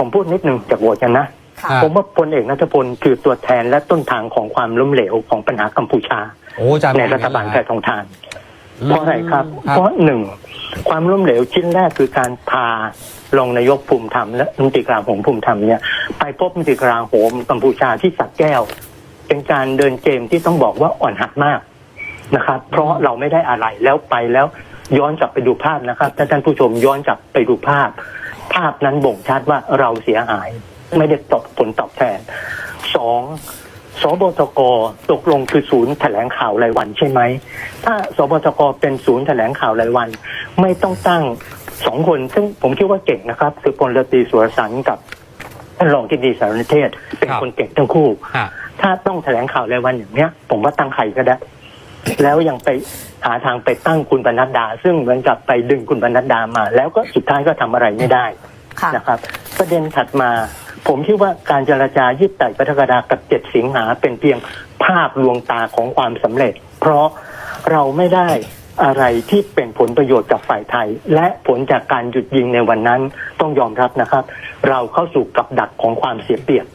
ผมพูดนิดนึงจากโหวตกันนะ ค่ะรับผมว่าพลเอกนัทพลคือตัวแทนและต้นทางของความล้มเหลวของปัญหากัมพูชา โอ้อาจารย์ในมองรัฐบาลอย่งแพนั้นเหรอทองทาน อืม เพราะอะไรครับ เพราะหนึ่งความล้มเหลวชิ้นแรกคือการพารองนายกภูมิธรรมและรัฐมนตรีกลาโหมภูมิธรรมเนี่ยไปพบรัฐมนตรีกลาโหมกัมพูชาที่สักแก้ว เป็นการเดินเกมที่ต้องบอกว่าอ่อนหัดมากนะครับ เพราะเราไม่ได้อะไรแล้วไปแล้วย้อนกลับไปดูภาพนะครับถ้าท่านผู้ชมย้อนกลับไปดูภาพ ภาพนั้นบ่งชัดว่าเราเสียหาย ไม่ได้ตอบผลตอบแทนสองสบตกตกลงคือศูนย์แถลงข่าวรายวันใช่ไหม ถ้าสบตกเป็นศูนย์แถลงข่าวรายวัน ไม่ต้องตั้งสองคน ซึ่งผมคิดว่าเก่งนะครับ คือพลเรือตรีสุรสันต์กับท่านรองที่ดีสารนิเทศ เป็นคนเก่งทั้งคู่ฮะถ้าต้องแถลงข่าวรายวันอย่างเนี้ย ผมว่าตั้งใครก็ได้ แล้วยังไป หาทางไปตั้งคุณบรรณัดดา ซึ่งเหมือนกับไปดึงคุณบรรณัดดามา แล้วก็สุดท้ายก็ทำอะไรไม่ได้ค่ะนะครับ ประเด็นถัดมาผมคิดว่าการเจรจายืดไต่กรกฎากับเจ็ดสิงหาเป็นเพียงภาพลวงตาของความสำเร็จ เพราะเราไม่ได้อะไรที่เป็นผลประโยชน์กับฝ่ายไทย และผลจากการหยุดยิงในวันนั้นต้องยอมรับนะครับ เราเข้าสู่กับดักของความเสียเปรียบ